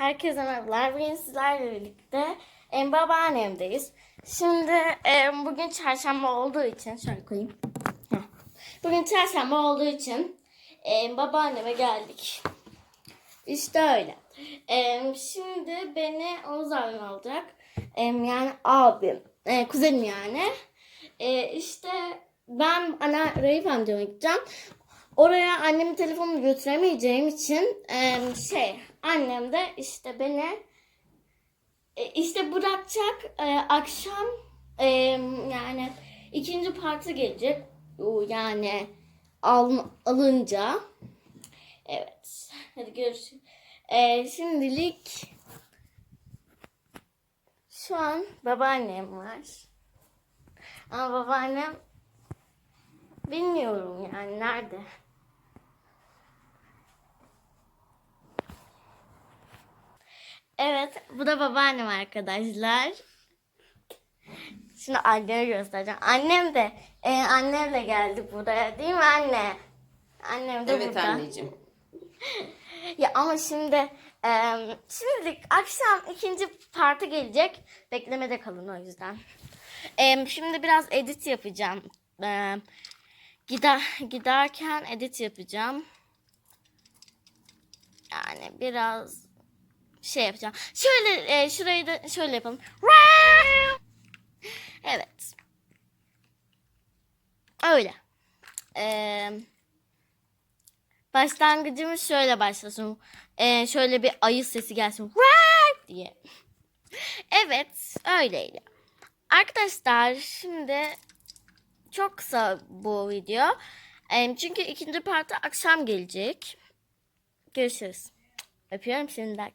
Herkese merhabalar. Bugün sizlerle birlikte em, babaannemdeyiz. Şimdi em, bugün çarşamba olduğu için şöyle koyayım. Bugün çarşamba olduğu için em, babaanneme geldik. İşte öyle. Em, şimdi beni Oğuz abim alacak. Em, yani abim. E, kuzenim yani. E, işte ben ana Raif amcama gideceğim. Oraya annemin telefonunu götüremeyeceğim için em, şey annem de işte beni e, işte bırakacak e, akşam em, yani ikinci parti gelecek yani al, alınca evet hadi görüşürüz. E, şimdilik şu an babaannem var. Ama babaannem bilmiyorum yani nerede. Evet, bu da babaannem arkadaşlar. Şimdi anneme göstereceğim. Annem de, e, annem de geldi buraya değil mi anne? Annem de Evet burada. anneciğim. Ya ama şimdi, e, şimdilik akşam ikinci parti gelecek. Beklemede kalın o yüzden. E, şimdi biraz edit yapacağım. E, gider, giderken edit yapacağım. Yani biraz şey yapacağım. Şöyle e, şurayı da şöyle yapalım. Evet. Öyle. Ee, başlangıcımız şöyle başlasın. Ee, şöyle bir ayı sesi gelsin. diye. Evet, öyleydi. Arkadaşlar şimdi çok kısa bu video. Ee, çünkü ikinci parti akşam gelecek. Görüşürüz. Öpüyorum şimdiden.